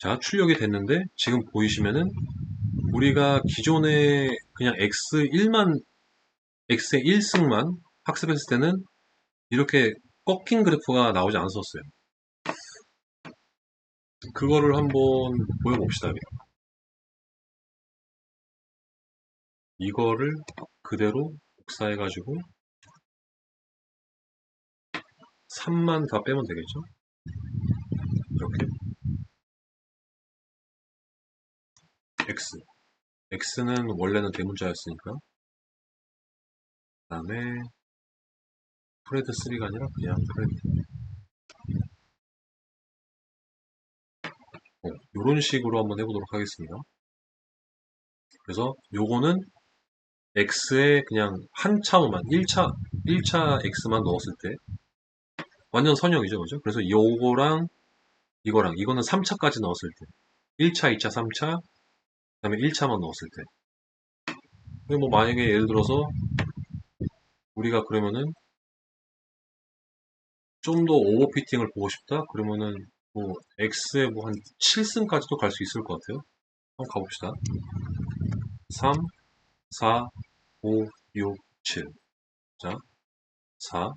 자, 출력이 됐는데 지금 보이시면은 우리가 기존에 그냥 x1만 x의 1승만 학습했을 때는 이렇게 꺾인 그래프가 나오지 않았었어요. 그거를 한번 보여봅시다. 이거를 그대로 복사해가지고 3만 다 빼면 되겠죠? 이렇게 x. X는 원래는 대문자였으니까. 그 다음에 프레드 3가 아니라 그냥 프레드. 어, 이런 식으로 한번 해보도록 하겠습니다. 그래서 요거는 x에 그냥 한 차로만 1차 1차 x만 넣었을 때 완전 선형이죠 그죠? 그래서 요거랑 이거랑 이거는 3차까지 넣었을 때 1차 2차 3차 그 다음에 1차만 넣었을 때. 뭐 만약에 예를 들어서 우리가 그러면은 좀 더 오버피팅을 보고 싶다? 그러면은 뭐 x에 뭐 한 7승까지도 갈 수 있을 것 같아요. 한번 가봅시다. 3 4 5 6 7 자, 4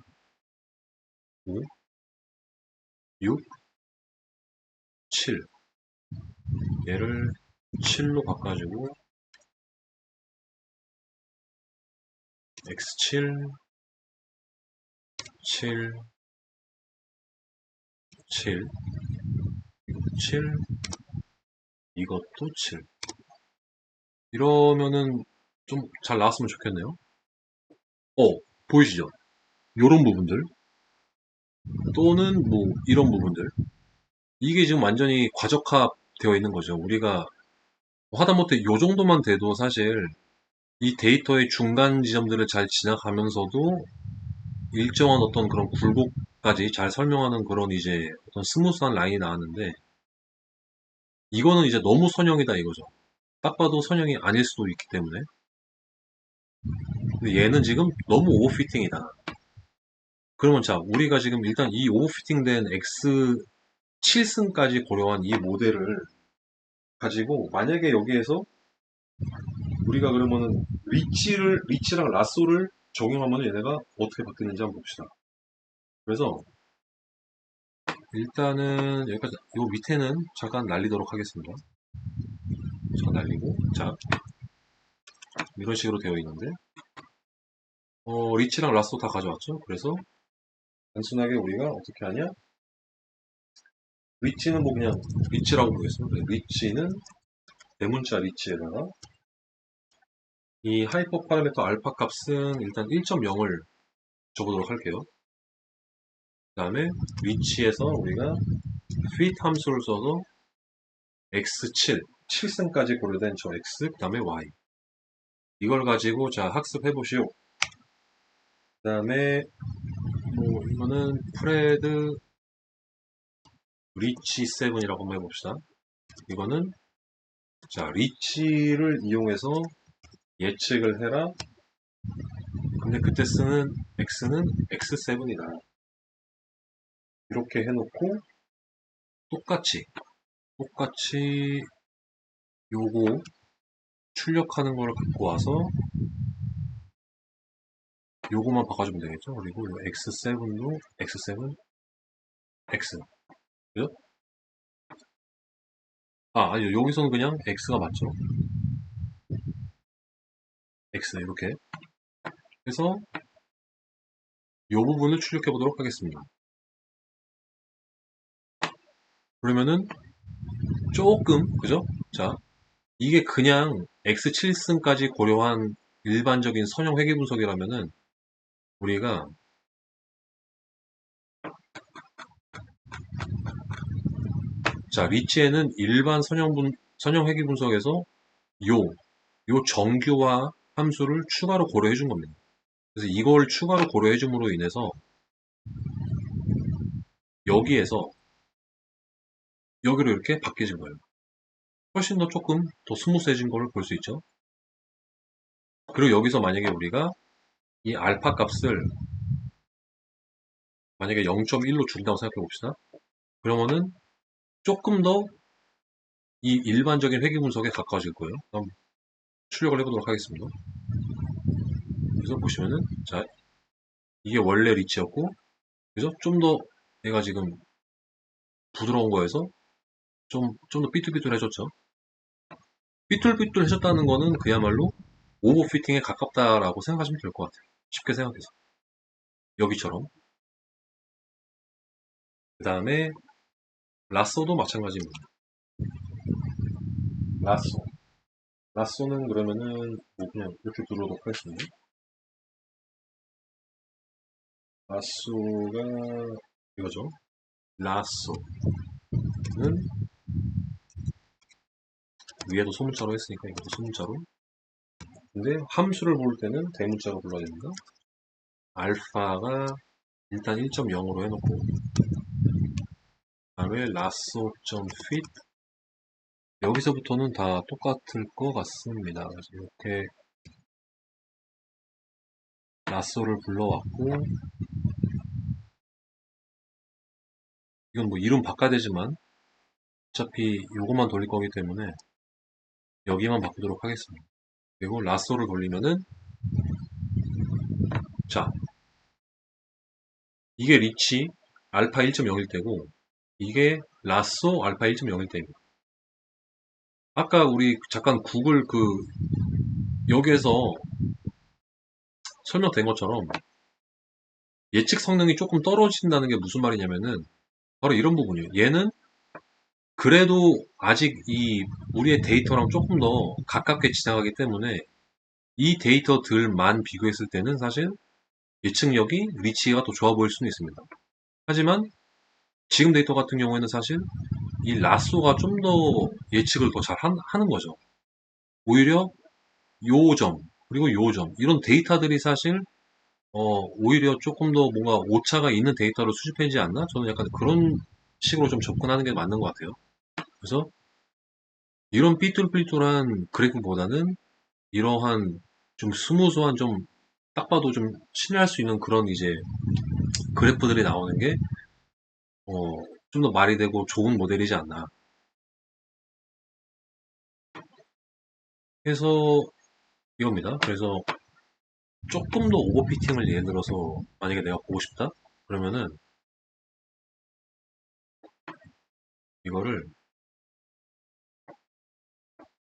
5 6 7 얘를 7로 바꿔주고 x7 7 7 7 이것도 7 이러면은 좀 잘 나왔으면 좋겠네요. 어 보이시죠? 요런 부분들. 또는 뭐 이런 부분들. 이게 지금 완전히 과적화 되어 있는 거죠. 우리가 하다못해 요 정도만 돼도 사실 이 데이터의 중간 지점들을 잘 지나가면서도 일정한 어떤 그런 굴곡까지 잘 설명하는 그런 이제 어떤 스무스한 라인이 나왔는데 이거는 이제 너무 선형이다 이거죠. 딱 봐도 선형이 아닐 수도 있기 때문에 근데 얘는 지금 너무 오버피팅이다. 그러면 자 우리가 지금 일단 이 오버피팅된 X 7승까지 고려한 이 모델을 가지고 만약에 여기에서 우리가 그러면은 리치를 리치랑 라쏘를 적용하면 얘네가 어떻게 바뀌는지 한번 봅시다. 그래서 일단은 여기까지 요 밑에는 잠깐 날리도록 하겠습니다. 잠깐 날리고 자 이런 식으로 되어 있는데 어, 리치랑 라쏘 다 가져왔죠. 그래서 단순하게 우리가 어떻게 하냐 리치는 뭐 그냥 리치라고 보겠습니다. 리치는 대문자 리치에다가 이 하이퍼 파라미터 알파 값은 일단 1.0을 적어보도록 할게요. 그 다음에 위치에서 우리가 fit 함수를 써서 x7, 7승까지 고려된 저 x, 그 다음에 y 이걸 가지고 자 학습해 보시오. 그 다음에 뭐 이거는 프레드 리치 7이라고 한번 해봅시다. 이거는 자 리치를 이용해서 예측을 해라. 근데 그때 쓰는 x는 x7이다. 이렇게 해놓고 똑같이 똑같이 요거 출력하는 걸 갖고 와서 요거만 바꿔주면 되겠죠. 그리고 요 x7도 x7 x 그죠? 아, 아니요. 여기서는 그냥 x가 맞죠. x 이렇게 해서 이 부분을 출력해 보도록 하겠습니다. 그러면은 조금 그죠? 자 이게 그냥 x7승까지 고려한 일반적인 선형 회계 분석이라면은 우리가 자 리치에는 일반 선형 분 선형 회계 분석에서 요 요 정규화 함수를 추가로 고려해 준 겁니다. 그래서 이걸 추가로 고려해 줌으로 인해서 여기에서 여기로 이렇게 바뀌어진 거예요. 훨씬 더 조금 더 스무스해진 걸 볼 수 있죠. 그리고 여기서 만약에 우리가 이 알파 값을 만약에 0.1로 줄인다고 생각해 봅시다. 그러면은 조금 더 이 일반적인 회귀 분석에 가까워질 거예요. 그럼 출력을 해보도록 하겠습니다. 그래서 보시면은 자 이게 원래 리치였고 그래서 좀 더 얘가 지금 부드러운 거에서 좀 좀 더 삐뚤삐뚤해졌죠. 삐뚤삐뚤해졌다는 거는 그야말로 오버피팅에 가깝다라고 생각하시면 될 것 같아요. 쉽게 생각해서 여기처럼 그 다음에 라쏘도 마찬가지입니다. 라쏘 라쏘는 그러면은 뭐 그냥 이렇게 들어오도록 하겠습니다. 라쏘가 이거죠. 라쏘는 위에도 소문자로 했으니까 이것도 소문자로 근데 함수를 볼 때는 대문자로 불러야 됩니다. 알파가 일단 1.0으로 해놓고 다음에 라쏘.fit 여기서부터는 다 똑같을 것 같습니다. 이렇게 라쏘를 불러왔고 이건 뭐 이름 바꿔야 되지만 어차피 요것만 돌릴 거기 때문에 여기만 바꾸도록 하겠습니다. 그리고 라쏘를 돌리면은 자 이게 리치 알파 1.01 때고 이게 라쏘 알파 1.01 때입니다. 아까 우리 잠깐 구글 그 여기에서 설명된 것처럼 예측 성능이 조금 떨어진다는 게 무슨 말이냐면은 바로 이런 부분이에요. 얘는 그래도 아직 이 우리의 데이터랑 조금 더 가깝게 지나가기 때문에 이 데이터들만 비교했을 때는 사실 예측력이 리치가 더 좋아 보일 수는 있습니다. 하지만 지금 데이터 같은 경우에는 사실 이 라쏘가 좀 더 예측을 더 잘 하는 거죠. 오히려 요 점, 그리고 요 점, 이런 데이터들이 사실 어, 오히려 조금 더 뭔가 오차가 있는 데이터로 수집해지지 않나? 저는 약간 그런 식으로 좀 접근하는 게 맞는 것 같아요. 그래서 이런 삐뚤삐뚤한 그래프보다는 이러한 좀 스무스한 좀 딱 봐도 좀 신뢰할 수 있는 그런 이제 그래프들이 나오는 게 어, 좀 더 말이 되고 좋은 모델이지 않나. 해서 이겁니다. 그래서 조금 더 오버피팅을 예를 들어서 만약에 내가 보고 싶다? 그러면은 이거를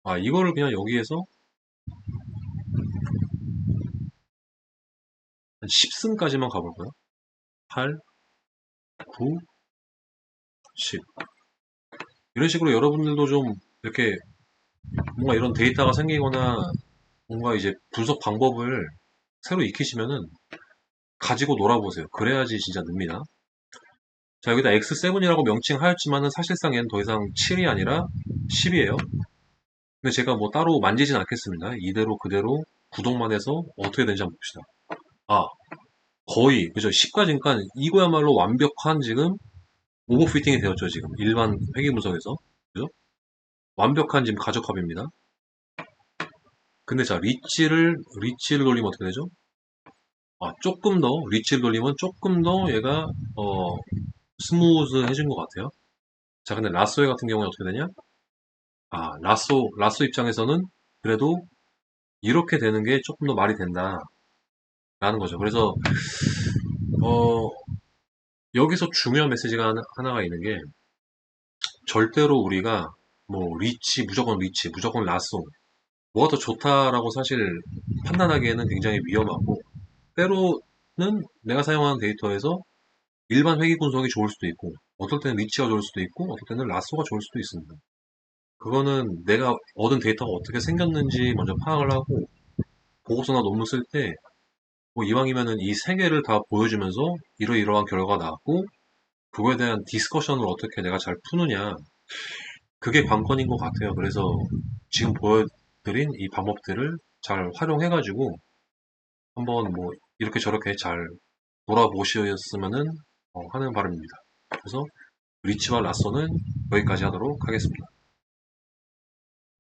아 이거를 그냥 여기에서 한 10승까지만 가볼까요? 8, 9, 10 이런 식으로 여러분들도 좀 이렇게 뭔가 이런 데이터가 생기거나 뭔가 이제 분석 방법을 새로 익히시면은 가지고 놀아보세요. 그래야지 진짜 늡니다. 자 여기다 X7이라고 명칭하였지만은 사실상 얘는 더 이상 7이 아니라 10이에요. 근데 제가 뭐 따로 만지진 않겠습니다. 이대로 그대로 구독만 해서 어떻게 되는지 한번 봅시다. 아, 거의, 그죠? 10까지니까 이거야말로 완벽한 지금 오버 피팅이 되었죠, 지금. 일반 회계 분석에서. 그죠? 완벽한 지금 가적합입니다. 근데 자, 리치를, 리치를 돌리면 어떻게 되죠? 아, 조금 더, 리치를 돌리면 조금 더 얘가, 어, 스무스 해진 것 같아요. 자, 근데 라쏘에 같은 경우는 어떻게 되냐? 아, 라쏘, 라쏘 입장에서는 그래도 이렇게 되는 게 조금 더 말이 된다. 라는 거죠. 그래서, 어, 여기서 중요한 메시지가 하나, 하나 가 있는 게, 절대로 우리가, 뭐, 리치, 무조건 리치, 무조건 라쏘, 뭐가 더 좋다라고 사실 판단하기에는 굉장히 위험하고, 때로는 내가 사용하는 데이터에서 일반 회귀 분석이 좋을 수도 있고, 어떨 때는 리치가 좋을 수도 있고, 어떨 때는 라쏘가 좋을 수도 있습니다. 그거는 내가 얻은 데이터가 어떻게 생겼는지 먼저 파악을 하고, 보고서나 논문 쓸 때 뭐 이왕이면은 이 세 개를 다 보여주면서 이러이러한 결과가 나왔고 그거에 대한 디스커션을 어떻게 내가 잘 푸느냐 그게 관건인 것 같아요. 그래서 지금 보여드린 이 방법들을 잘 활용해가지고 한번 뭐 이렇게 저렇게 잘 돌아보셨으면은 어, 하는 바람입니다. 그래서 리치와 라쏘는 여기까지 하도록 하겠습니다.